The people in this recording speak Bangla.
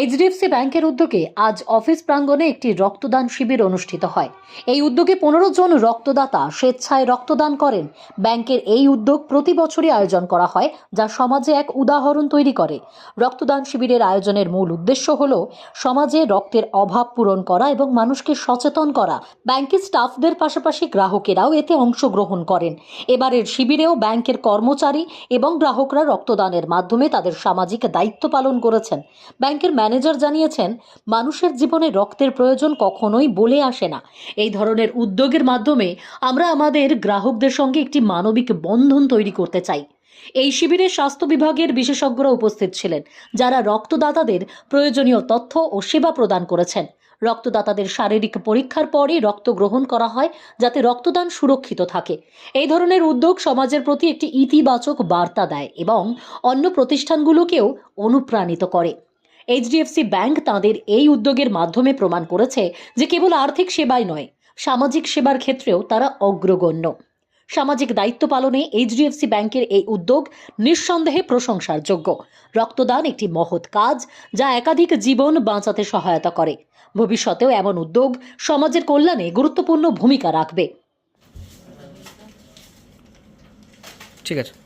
এইচডিএফসি ব্যাংকের উদ্যোগে আজ অফিস প্রাঙ্গণে একটি রক্তদান শিবির অনুষ্ঠিত হয়। এই উদ্যোগে পনেরো জন রক্তদাতা স্বেচ্ছায় রক্তদান করেন। ব্যাংকের এই উদ্যোগ প্রতি বছরই আয়োজন করা হয়, যা সমাজে এক উদাহরণ তৈরি করে। রক্তদান শিবিরের আয়োজনের মূল উদ্দেশ্য হল সমাজে রক্তের অভাব পূরণ করা এবং মানুষকে সচেতন করা। ব্যাংকের স্টাফদের পাশাপাশি গ্রাহকেরাও এতে অংশগ্রহণ করেন। এবারের শিবিরেও ব্যাংকের কর্মচারী এবং গ্রাহকরা রক্তদানের মাধ্যমে তাদের সামাজিক দায়িত্ব পালন করেছেন। ব্যাংকের ম্যানেজার জানিয়েছেন, মানুষের জীবনে রক্তের প্রয়োজন কখনোই বলে আসে না। এই ধরনের উদ্যোগের মাধ্যমে আমরা আমাদের গ্রাহকদের সঙ্গে একটি মানবিক বন্ধন তৈরি করতে চাই। এই শিবিরে স্বাস্থ্য বিভাগের বিশেষজ্ঞরা উপস্থিত ছিলেন, যারা রক্তদাতাদের প্রয়োজনীয় তথ্য ও সেবা প্রদান করেছেন। রক্তদাতাদের শারীরিক পরীক্ষার পরই রক্ত গ্রহণ করা হয় যাতে রক্তদান সুরক্ষিত থাকে। এই ধরনের উদ্যোগ সমাজের প্রতি একটি ইতিবাচক বার্তা দেয় এবং অন্য প্রতিষ্ঠানগুলোকেও অনুপ্রাণিত করে। এইচডিএফসি ব্যাংক তাদের এই উদ্যোগের মাধ্যমে প্রমাণ করেছে যে কেবল আর্থিক সেবাই নয়, সামাজিক সেবার ক্ষেত্রেও তারা অগ্রগণ্য। সামাজিক দায়িত্ব পালনে এইচডিএফসি ব্যাংকের এই উদ্যোগ নিঃসন্দেহে প্রশংসার যোগ্য রক্তদান একটি মহৎ কাজ যা একাধিক জীবন বাঁচাতে সহায়তা করে। ভবিষ্যতেও এমন উদ্যোগ সমাজের কল্যাণে গুরুত্বপূর্ণ ভূমিকা রাখবে। ঠিক আছে।